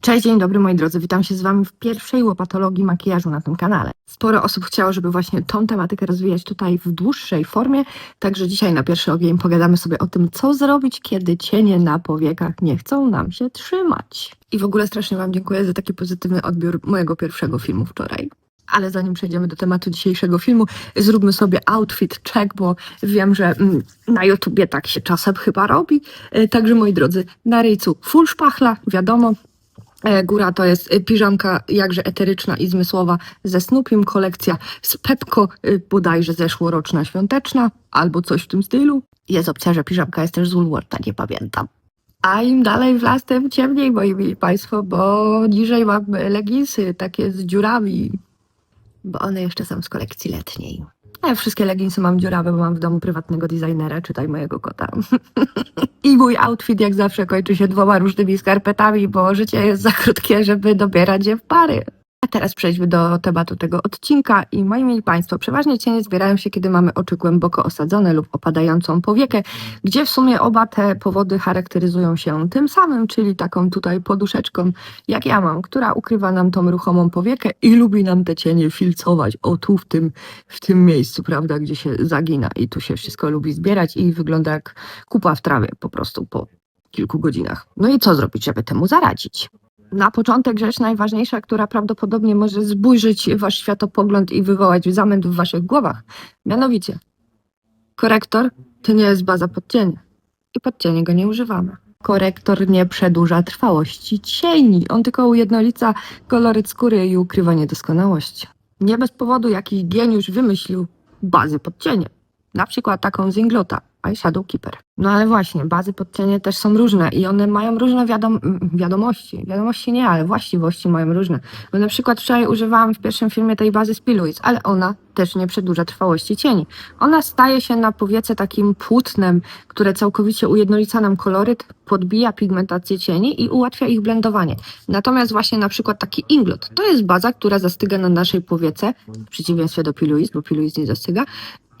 Cześć, dzień dobry moi drodzy, witam się z Wami w pierwszej łopatologii makijażu na tym kanale. Sporo osób chciało, żeby właśnie tą tematykę rozwijać tutaj w dłuższej formie, także dzisiaj na pierwszy ogień pogadamy sobie o tym, co zrobić, kiedy cienie na powiekach nie chcą nam się trzymać. I w ogóle strasznie Wam dziękuję za taki pozytywny odbiór mojego pierwszego filmu wczoraj. Ale zanim przejdziemy do tematu dzisiejszego filmu, zróbmy sobie outfit check, bo wiem, że mm, na YouTubie tak się czasem chyba robi. E, Także moi drodzy, na ryjcu full szpachla, wiadomo, Góra to jest y, piżamka jakże eteryczna i zmysłowa ze Snoopiem, kolekcja z Pepko, y, bodajże zeszłoroczna świąteczna, albo coś w tym stylu. Jest opcja, że piżamka jest też z Woolwortha, nie pamiętam. A im dalej w las, tym ciemniej, moi mili Państwo, bo niżej mam leginsy takie z dziurami, bo one jeszcze są z kolekcji letniej. Ja wszystkie leginsy mam dziurawe, bo mam w domu prywatnego designera, czytaj mojego kota. I mój outfit jak zawsze kończy się dwoma różnymi skarpetami, bo życie jest za krótkie, żeby dobierać je w pary. A teraz przejdźmy do tematu tego odcinka i moi mili Państwo, przeważnie cienie zbierają się, kiedy mamy oczy głęboko osadzone lub opadającą powiekę, gdzie w sumie oba te powody charakteryzują się tym samym, czyli taką tutaj poduszeczką, jak ja mam, która ukrywa nam tą ruchomą powiekę i lubi nam te cienie filcować, o tu w tym, w tym miejscu, prawda, gdzie się zagina i tu się wszystko lubi zbierać i wygląda jak kupa w trawie po prostu po kilku godzinach. No i co zrobić, żeby temu zaradzić? Na początek rzecz najważniejsza, która prawdopodobnie może zburzyć wasz światopogląd i wywołać zamęt w waszych głowach. Mianowicie, korektor to nie jest baza podcienia i podcienie go nie używamy. Korektor nie przedłuża trwałości cieni, on tylko ujednolica koloryt skóry i ukrywa niedoskonałości. Nie bez powodu jakiś geniusz wymyślił bazy podcienie. Na przykład taką z Inglota, Eyeshadow Keeper. No ale właśnie, bazy podcienie też są różne i one mają różne wiadom wiadomości. Wiadomości nie, ale właściwości mają różne. Bo na przykład wczoraj używałam w pierwszym filmie tej bazy Spiluiz, ale ona też nie przedłuża trwałości cieni. Ona staje się na powiece takim płótnem, które całkowicie ujednolica nam koloryt, podbija pigmentację cieni i ułatwia ich blendowanie. Natomiast właśnie na przykład taki Inglot, to jest baza, która zastyga na naszej powiece, w przeciwieństwie do Piluiz, bo Piluiz nie zastyga,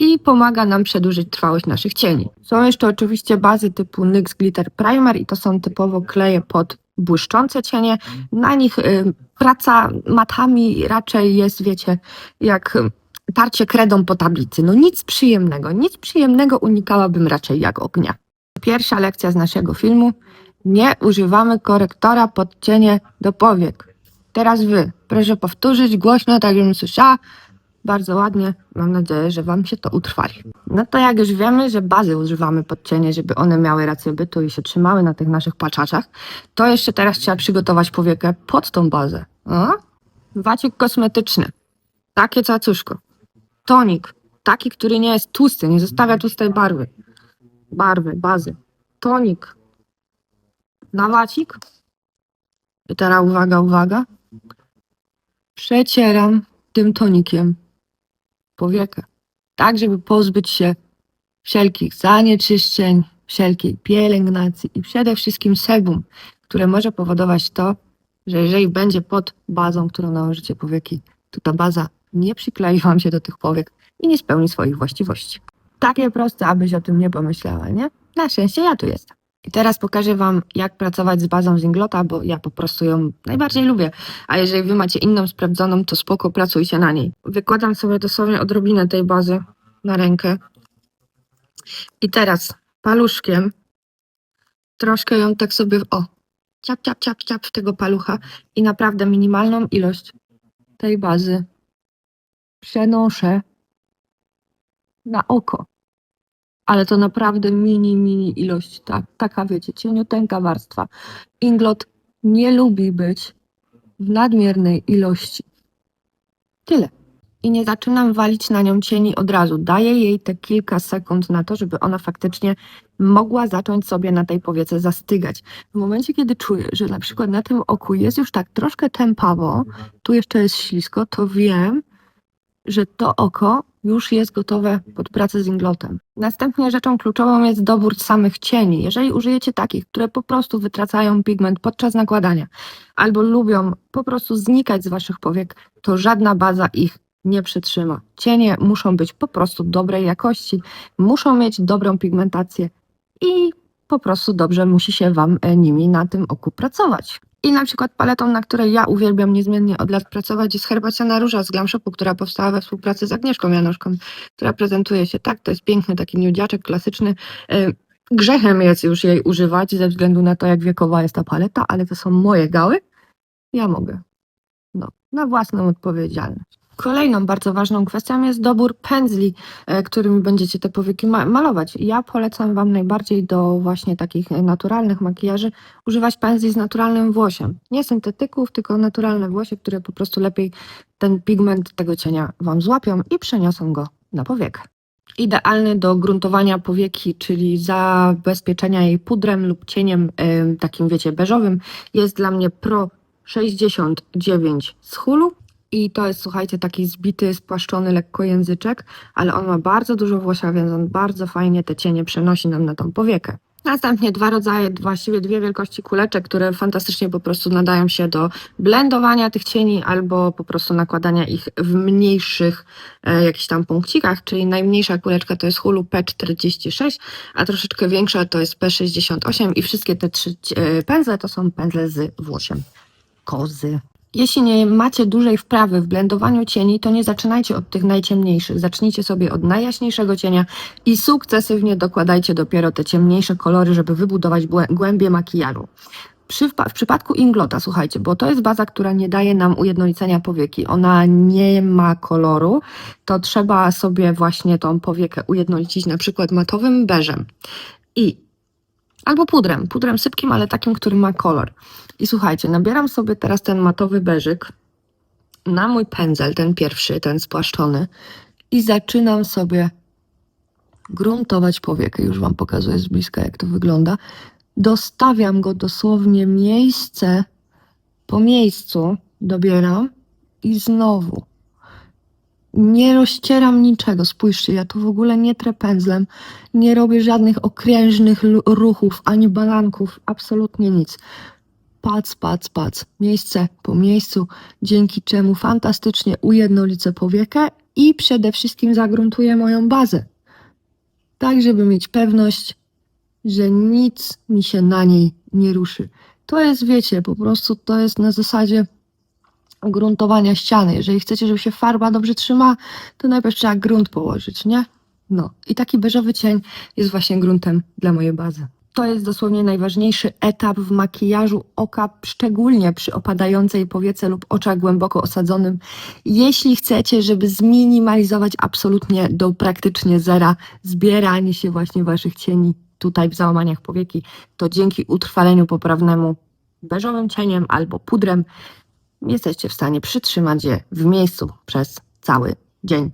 i pomaga nam przedłużyć trwałość naszych cieni. Są jeszcze oczywiście bazy typu NYX Glitter Primer i to są typowo kleje pod błyszczące cienie. Na nich y, praca matami raczej jest, wiecie, jak y, tarcie kredą po tablicy. No nic przyjemnego, nic przyjemnego unikałabym raczej jak ognia. Pierwsza lekcja z naszego filmu. Nie używamy korektora pod cienie do powiek. Teraz wy. Proszę powtórzyć głośno, tak żebym słyszała. Bardzo ładnie. Mam nadzieję, że Wam się to utrwali. No to jak już wiemy, że bazy używamy pod cienie, żeby one miały rację bytu i się trzymały na tych naszych paczaczach, to jeszcze teraz trzeba przygotować powiekę pod tą bazę. O? Wacik kosmetyczny. Takie cacuszko. Tonik. Taki, który nie jest tłusty, nie zostawia tłustej barwy. Barwy, bazy. Tonik. Na wacik. I teraz uwaga, uwaga. Przecieram tym tonikiem powiekę. Tak, żeby pozbyć się wszelkich zanieczyszczeń, wszelkiej pielęgnacji i przede wszystkim sebum, które może powodować to, że jeżeli będzie pod bazą, którą nałożycie powieki, to ta baza nie przyklei wam się do tych powiek i nie spełni swoich właściwości. Takie proste, abyś o tym nie pomyślała, nie? Na szczęście ja tu jestem. I teraz pokażę Wam, jak pracować z bazą z Inglota, bo ja po prostu ją najbardziej lubię. A jeżeli Wy macie inną sprawdzoną, to spoko, pracujcie na niej. Wykładam sobie dosłownie odrobinę tej bazy na rękę. I teraz paluszkiem troszkę ją tak sobie, o, ciap, ciap, ciap, ciap w tego palucha i naprawdę minimalną ilość tej bazy przenoszę na oko ale to naprawdę mini, mini ilość, tak, taka wiecie, cieniuteńka warstwa. Inglot nie lubi być w nadmiernej ilości. Tyle. I nie zaczynam walić na nią cieni od razu. Daję jej te kilka sekund na to, żeby ona faktycznie mogła zacząć sobie na tej powiece zastygać. W momencie, kiedy czuję, że na przykład na tym oku jest już tak troszkę tępawo, tu jeszcze jest ślisko, to wiem, że to oko już jest gotowe pod pracę z inglotem. Następnie rzeczą kluczową jest dobór samych cieni. Jeżeli użyjecie takich, które po prostu wytracają pigment podczas nakładania albo lubią po prostu znikać z waszych powiek, to żadna baza ich nie przytrzyma. Cienie muszą być po prostu dobrej jakości, muszą mieć dobrą pigmentację i po prostu dobrze musi się Wam e, nimi na tym oku pracować. I na przykład paletą, na której ja uwielbiam niezmiennie od lat pracować, jest herbaciana róża z Glam Shopu, która powstała we współpracy z Agnieszką Janoszką, która prezentuje się tak, to jest piękny taki nudziaczek klasyczny. E, Grzechem jest już jej używać ze względu na to, jak wiekowa jest ta paleta, ale to są moje gały. Ja mogę. No, na własną odpowiedzialność. Kolejną bardzo ważną kwestią jest dobór pędzli, e, którymi będziecie te powieki ma- malować. Ja polecam Wam najbardziej do właśnie takich e, naturalnych makijaży używać pędzli z naturalnym włosiem. Nie syntetyków, tylko naturalne włosie, które po prostu lepiej ten pigment tego cienia Wam złapią i przeniosą go na powiekę. Idealny do gruntowania powieki, czyli zabezpieczenia jej pudrem lub cieniem em, takim, wiecie, beżowym, jest dla mnie Pro 69 z Hulu. I to jest, słuchajcie, taki zbity, spłaszczony lekko języczek, ale on ma bardzo dużo włosia, więc on bardzo fajnie te cienie przenosi nam na tą powiekę. Następnie dwa rodzaje, właściwie dwie wielkości kuleczek, które fantastycznie po prostu nadają się do blendowania tych cieni albo po prostu nakładania ich w mniejszych e, jakichś tam punkcikach, czyli najmniejsza kuleczka to jest Hulu P46, a troszeczkę większa to jest P68 i wszystkie te trzy e, pędzle to są pędzle z włosiem kozy. Jeśli nie macie dużej wprawy w blendowaniu cieni, to nie zaczynajcie od tych najciemniejszych. Zacznijcie sobie od najjaśniejszego cienia i sukcesywnie dokładajcie dopiero te ciemniejsze kolory, żeby wybudować głę- głębię makijażu. Przy, w przypadku Inglota, słuchajcie, bo to jest baza, która nie daje nam ujednolicenia powieki, ona nie ma koloru, to trzeba sobie właśnie tą powiekę ujednolicić na przykład matowym beżem. I albo pudrem, pudrem sypkim, ale takim, który ma kolor. I słuchajcie, nabieram sobie teraz ten matowy beżyk na mój pędzel, ten pierwszy, ten spłaszczony i zaczynam sobie gruntować powiekę. Już Wam pokazuję z bliska, jak to wygląda. Dostawiam go dosłownie miejsce po miejscu, dobieram i znowu nie rozcieram niczego. Spójrzcie, ja tu w ogóle nie trę pędzlem, nie robię żadnych okrężnych ruchów, ani balanków, absolutnie nic. Pac, pac, pac, miejsce po miejscu, dzięki czemu fantastycznie ujednolicę powiekę i przede wszystkim zagruntuję moją bazę. Tak, żeby mieć pewność, że nic mi się na niej nie ruszy. To jest, wiecie, po prostu to jest na zasadzie gruntowania ściany. Jeżeli chcecie, żeby się farba dobrze trzymała, to najpierw trzeba grunt położyć, nie? No i taki beżowy cień jest właśnie gruntem dla mojej bazy. To jest dosłownie najważniejszy etap w makijażu oka, szczególnie przy opadającej powiece lub oczach głęboko osadzonym. Jeśli chcecie, żeby zminimalizować absolutnie do praktycznie zera zbieranie się właśnie waszych cieni tutaj w załamaniach powieki, to dzięki utrwaleniu poprawnemu beżowym cieniem albo pudrem jesteście w stanie przytrzymać je w miejscu przez cały dzień.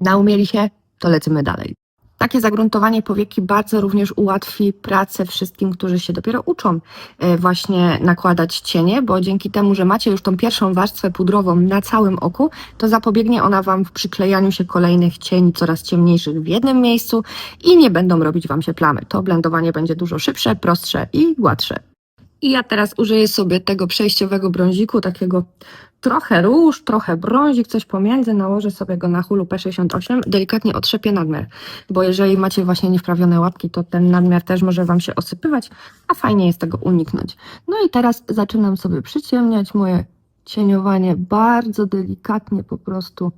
Naumieli się, to lecimy dalej. Takie zagruntowanie powieki bardzo również ułatwi pracę wszystkim, którzy się dopiero uczą e, właśnie nakładać cienie, bo dzięki temu, że macie już tą pierwszą warstwę pudrową na całym oku, to zapobiegnie ona Wam w przyklejaniu się kolejnych cieni coraz ciemniejszych w jednym miejscu i nie będą robić Wam się plamy. To blendowanie będzie dużo szybsze, prostsze i gładsze. I ja teraz użyję sobie tego przejściowego brąziku, takiego trochę róż, trochę brązik, coś pomiędzy. Nałożę sobie go na hulu P68, delikatnie otrzepię nadmiar, bo jeżeli macie właśnie niewprawione łapki, to ten nadmiar też może Wam się osypywać, a fajnie jest tego uniknąć. No i teraz zaczynam sobie przyciemniać moje cieniowanie bardzo delikatnie po prostu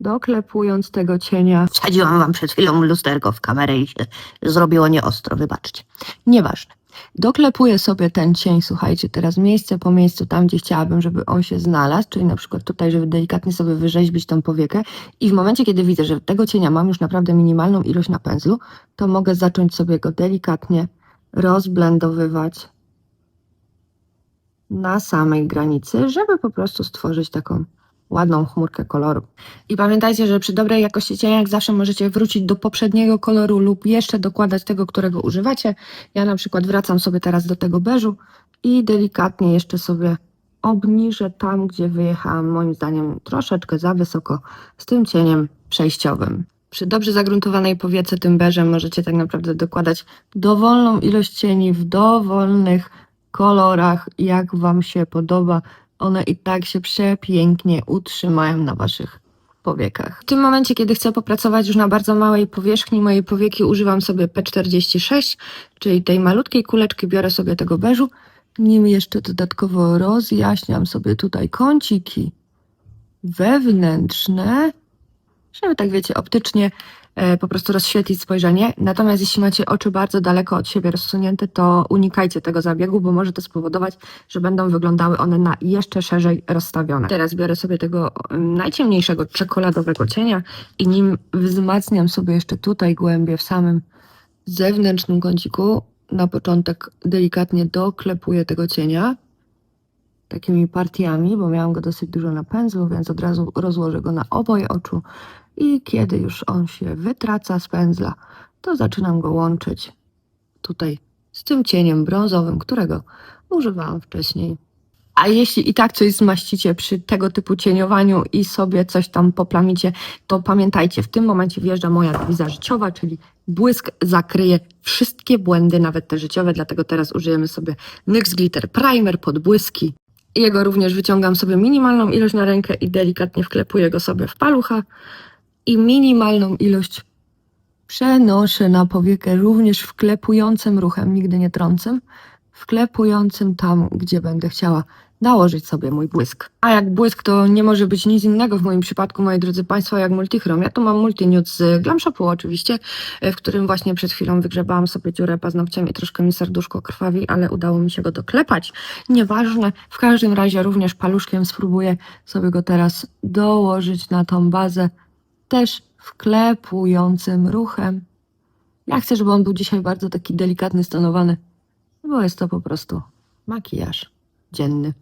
doklepując tego cienia. Wsadziłam wam przed chwilą lusterko w kamerę i się zrobiło nieostro, wybaczcie. Nieważne. Doklepuję sobie ten cień, słuchajcie, teraz miejsce po miejscu, tam gdzie chciałabym, żeby on się znalazł, czyli na przykład tutaj, żeby delikatnie sobie wyrzeźbić tą powiekę i w momencie, kiedy widzę, że tego cienia mam już naprawdę minimalną ilość na pędzlu, to mogę zacząć sobie go delikatnie rozblendowywać na samej granicy, żeby po prostu stworzyć taką ładną chmurkę koloru. I pamiętajcie, że przy dobrej jakości cienia jak zawsze możecie wrócić do poprzedniego koloru lub jeszcze dokładać tego, którego używacie. Ja na przykład wracam sobie teraz do tego beżu i delikatnie jeszcze sobie obniżę tam, gdzie wyjechałam moim zdaniem troszeczkę za wysoko z tym cieniem przejściowym. Przy dobrze zagruntowanej powiece tym beżem możecie tak naprawdę dokładać dowolną ilość cieni w dowolnych kolorach, jak Wam się podoba. One i tak się przepięknie utrzymają na Waszych powiekach. W tym momencie, kiedy chcę popracować już na bardzo małej powierzchni mojej powieki, używam sobie P46, czyli tej malutkiej kuleczki, biorę sobie tego beżu, nim jeszcze dodatkowo rozjaśniam sobie tutaj kąciki wewnętrzne, żeby tak wiecie, optycznie e, po prostu rozświetlić spojrzenie. Natomiast jeśli macie oczy bardzo daleko od siebie rozsunięte, to unikajcie tego zabiegu, bo może to spowodować, że będą wyglądały one na jeszcze szerzej rozstawione. Teraz biorę sobie tego em, najciemniejszego czekoladowego cienia i nim wzmacniam sobie jeszcze tutaj głębiej w samym zewnętrznym kąciku, na początek delikatnie doklepuję tego cienia takimi partiami, bo miałam go dosyć dużo na pędzlu, więc od razu rozłożę go na oboje oczu i kiedy już on się wytraca z pędzla, to zaczynam go łączyć tutaj z tym cieniem brązowym, którego używałam wcześniej. A jeśli i tak coś zmaścicie przy tego typu cieniowaniu i sobie coś tam poplamicie, to pamiętajcie, w tym momencie wjeżdża moja dewiza życiowa, czyli błysk zakryje wszystkie błędy, nawet te życiowe, dlatego teraz użyjemy sobie NYX Glitter Primer pod błyski. Jego również wyciągam sobie minimalną ilość na rękę i delikatnie wklepuję go sobie w palucha i minimalną ilość przenoszę na powiekę również wklepującym ruchem, nigdy nie trącym, wklepującym tam, gdzie będę chciała nałożyć sobie mój błysk. A jak błysk to nie może być nic innego w moim przypadku, moi drodzy Państwo, jak multichrom. Ja tu mam multinude z Glam Shopu oczywiście, e, w którym właśnie przed chwilą wygrzebałam sobie dziurę paznokciem i troszkę mi serduszko krwawi, ale udało mi się go doklepać. Nieważne, w każdym razie również paluszkiem spróbuję sobie go teraz dołożyć na tą bazę, też wklepującym ruchem. Ja chcę, żeby on był dzisiaj bardzo taki delikatny, stonowany, bo jest to po prostu makijaż dzienny.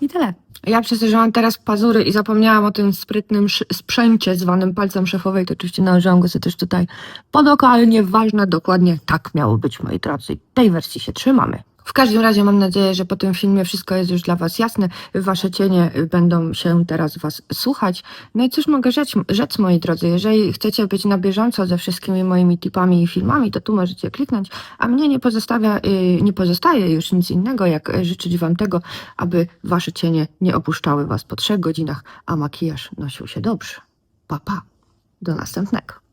I tyle. Ja przez teraz pazury i zapomniałam o tym sprytnym sprzęcie zwanym palcem szefowej, to oczywiście nałożyłam go sobie też tutaj pod oko, ale nieważne, dokładnie tak miało być, moi drodzy. Tej wersji się trzymamy. W każdym razie mam nadzieję, że po tym filmie wszystko jest już dla Was jasne. Wasze cienie y, będą się teraz Was słuchać. No i cóż mogę rzec, rzec, moi drodzy, jeżeli chcecie być na bieżąco ze wszystkimi moimi tipami i filmami, to tu możecie kliknąć, a mnie nie pozostawia, y, nie pozostaje już nic innego, jak y, życzyć Wam tego, aby Wasze cienie nie opuszczały Was po trzech godzinach, a makijaż nosił się dobrze. Pa, pa. Do następnego.